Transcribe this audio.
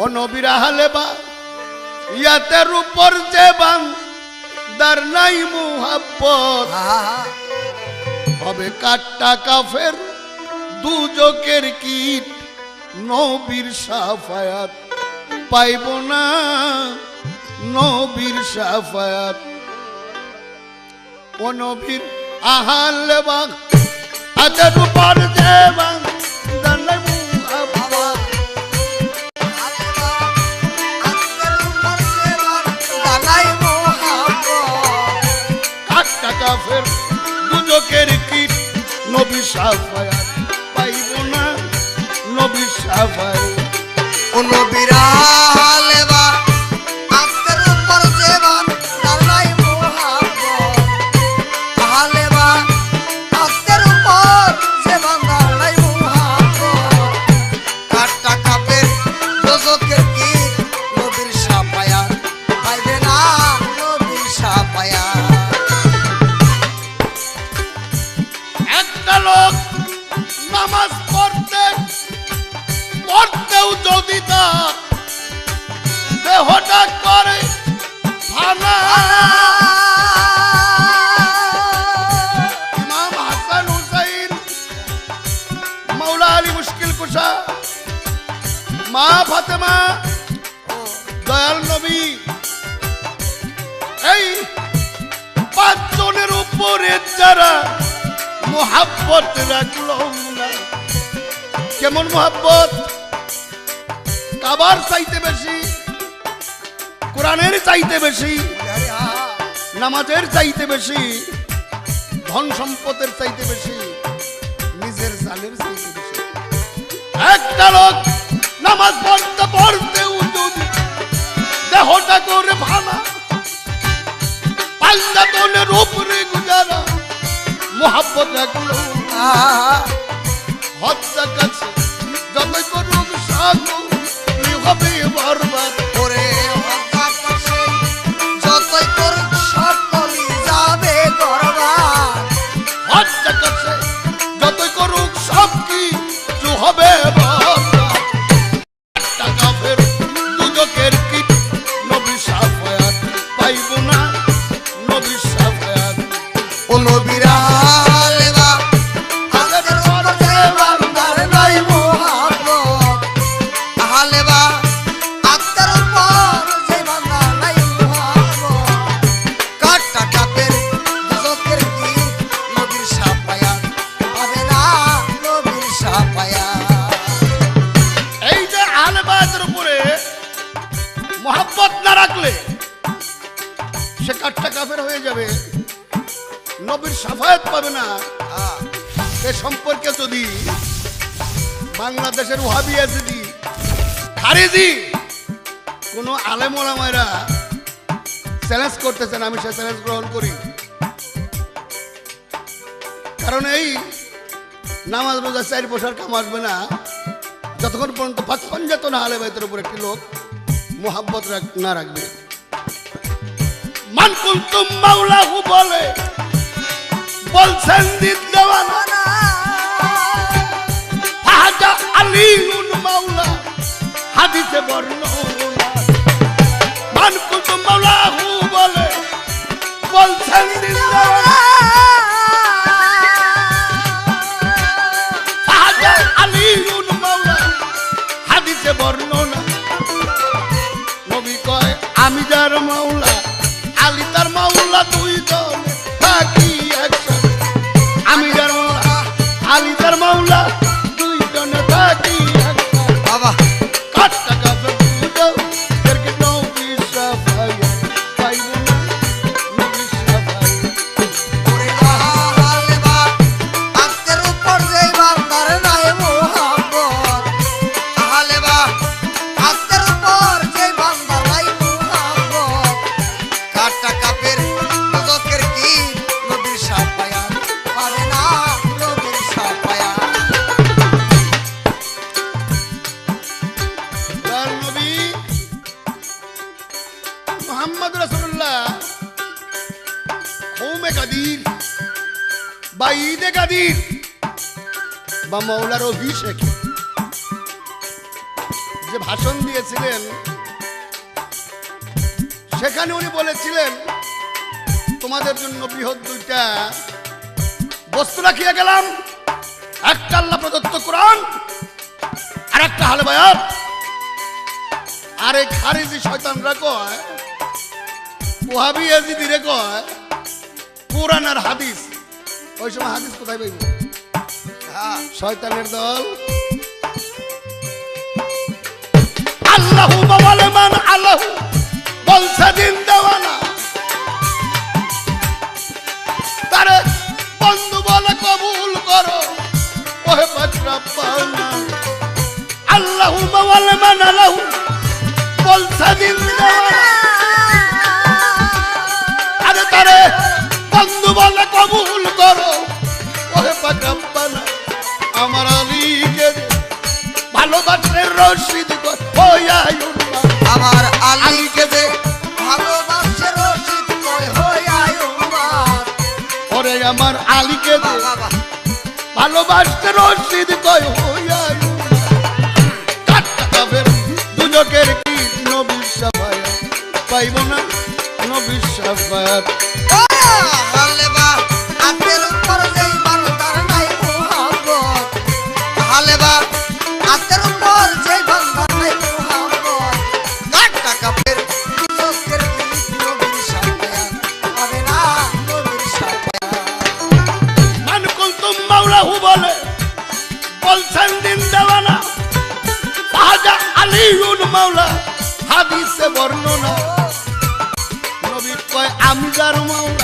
ও নবীরা হালে বা ইয়াতের উপর যে বান দার নাই মুহাব্বত। হবে কাট্টা কাফের দুজকের কীট নবীর সাফায়াত। পাইব না নবীর সাফায়াত। ও নবীর আহাল বাগ আজের উপর যে বাগ লোক নামাজ পড়তে, পড়তেও যদি তার দেহটা করে মুশকিল মা ফাতেমা, দয়াল নবী, এই পাঁচজনের উপরে যারা মোহাব্বত রাখল না। কেমন মোহাব্বত? কাবার চাইতে বেশি, কোরআনের চাইতে বেশি, নামাজের চাইতে বেশি, ধন সম্পদের চাইতে বেশি, নিজের জালের চাইতে বেশি। একটা লোক নামাজ পড়তে পড়তেও যদি দেহটা করে ভাঙা উপরে গুজারা মোহাব্বত রাখল হত্যা সে কাঠটা কাফের হয়ে যাবে। নবীর সাফায়াত পাবে না। এ সম্পর্কে যদি বাংলাদেশের ওহাবি যদি খারেজি কোনো আলেমোলামায়রা চ্যালেঞ্জ করতেছেন, আমি সে চ্যালেঞ্জ গ্রহণ করি। কারণ এই নামাজ রোজা চার বছর কাম আসবে না। যতক্ষণ পর্যন্ত পাঁচ পঞ্চায়েত না আলে বাইতের উপর একটি লোক মোহাব্বত না রাখবে। মান তুম্বাউলাহু বলে বলছেন দিদ দেওয়ানা। হাজা আলিউন মাওলা হাদিসে বর্ণনা বা ঈদে কাদির বা মৌলার অভিষেক। যে ভাষণ দিয়েছিলেন, সেখানে উনি বলেছিলেন, তোমাদের জন্য বৃহৎ দুইটা বস্তু রাখিয়ে গেলাম। একটা আল্লাহ প্রদত্ত কোরআন, আর একটা হালে বায়াত। আর এই খারিজি শয়তানরা কয়, ওহাবি এজিদিরে কয়, কোরআন আর হাদিস ওই সময় হাদিস কোথায় পাইব? হ্যাঁ শয়তানের দল। আল্লাহু মান দিন কবুল আল্লাহু মান বলছে দিন দেওয়ানা। আরে তারে বন্ধু বলে কবুল করো। ওহে পাকাপ্পানা আমার আলীকে ভালোবাসে রশিদ আমার আলীকে যে ভালোবাসে রশিদ হইয়ায় ওরে আমার আলীকে দে ভালোবাসতে রশিদ কয় দুজকের কি নবীর সাফায়াত পাইব না? নবীর মান মাওলাহু বলে বলছেন দিন দেওয়ানা। শাহজা আলিউল মাওলা হাদিসে বর্ণনা। garmao